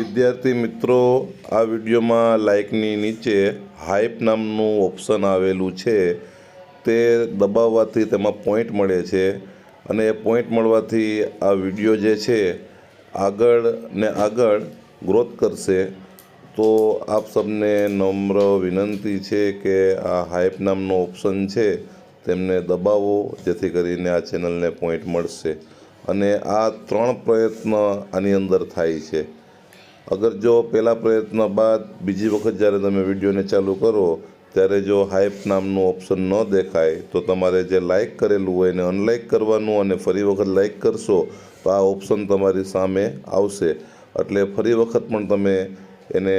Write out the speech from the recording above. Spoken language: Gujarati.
વિદ્યાર્થી મિત્રો, આ વિડીયોમાં લાઇકની નીચે હાઇપ નામનું ઓપ્શન આવેલું છે. તે દબાવવાથી તેમાં પોઈન્ટ મળે છે અને એ પોઈન્ટ મળવાથી આ વીડિયો જે છે આગળ ને આગળ ગ્રોથ કરશે. તો આપ સબને નમ્ર વિનંતી છે કે આ હાઇપ નામનો ઓપ્શન છે તેમને દબાવો, જેથી કરીને આ ચેનલને પોઈન્ટ મળશે. અને આ ત્રણ પ્રયત્ન આની અંદર થાય છે. અગર જો પહેલા પ્રયત્ન બાદ બીજી વખત જ્યારે તમે વિડીયોને ચાલુ કરો, ત્યારે જો હાઇપ નામનું ઓપ્શન ન દેખાય, તો તમારે જે લાઇક કરેલું હોય એને અનલાઇક કરવાનું અને ફરી વખત લાઇક કરશો, તો આ ઓપ્શન તમારી સામે આવશે. એટલે ફરી વખત પણ તમે એને